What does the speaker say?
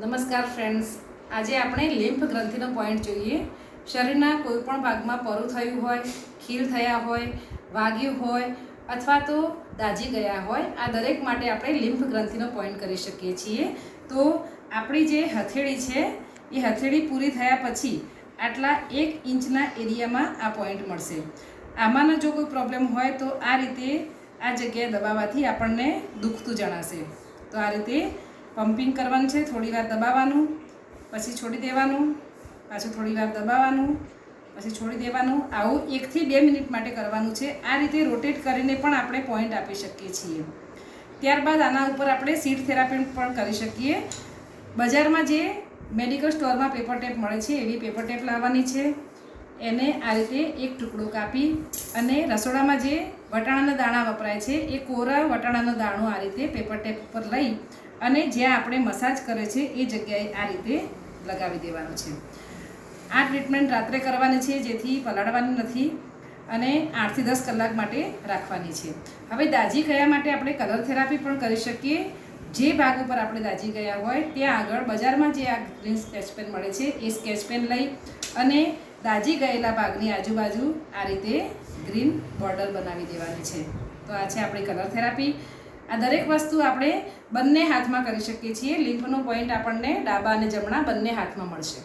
નમસ્કાર ફ્રેન્ડ્સ આજે આપણે લિમ્ફ ગ્રંથિનો પોઈન્ટ જોઈએ. શરીરના કોઈપણ ભાગમાં પરું થયું હોય, ખીલ થયા હોય, વાગ્યું હોય અથવા તો દાજી ગયા હોય, આ દરેક માટે આપણે લિમ્ફ ગ્રંથિનો પોઈન્ટ કરી શકીએ છીએ. તો આપણી જે હથેળી છે, એ હથેળી પૂરી થયા પછી આટલા એક ઇંચના એરિયામાં આ પોઈન્ટ મળશે. આમાંનો જો કોઈ પ્રોબ્લેમ હોય તો આ રીતે આ જગ્યાએ દબાવવાથી આપણને દુખતું જણાશે. તો આ રીતે પમ્પિંગ કરવાનું છે, થોડી વાર દબાવવાનું, પછી છોડી દેવાનું, પાછું થોડી વાર દબાવવાનું, પછી છોડી દેવાનું. આવું એકથી બે મિનિટ માટે કરવાનું છે. આ રીતે રોટેટ કરીને પણ આપણે પોઈન્ટ આપી શકીએ છીએ. ત્યારબાદ આના ઉપર આપણે સીટ થેરાપી પણ કરી શકીએ. બજારમાં જે મેડિકલ સ્ટોરમાં પેપર ટેપ મળે છે, એવી પેપર ટેપ લાવવાની છે. એને આ રીતે એક ટુકડો કાપી અને રસોડામાં જે વટાણાના દાણા વપરાય છે, એ કોરા વટાણાનો દાણો આ રીતે પેપર ટેપ ઉપર લઈ અને જ્યાં આપણે મસાજ કરે છે, એ જગ્યાએ આ રીતે લગાવી દેવાનું છે. આ ટ્રીટમેન્ટ રાત્રે કરવાની છે, જેથી પલાળવાની નથી અને આઠથી દસ કલાક માટે રાખવાની છે. હવે દાજી ગયા માટે આપણે કલર થેરાપી પણ કરી શકીએ. જે ભાગ ઉપર આપણે દાજી ગયા હોય, ત્યાં આગળ બજારમાં જે આ ગ્રીન સ્કેચ પેન મળે છે, એ સ્કેચ પેન લઈ અને દાજી ગયેલા ભાગની આજુબાજુ આ રીતે ગ્રીન બોર્ડર બનાવી દેવાની છે. તો આ છે આપણી કલર થેરાપી આ દરેક વસ્તુ આપણે બંને હાથમાં કરી શકીએ છીએ. લિમ્ફનો પોઈન્ટ આપણને ડાબા અને જમણા બંને હાથમાં મળશે.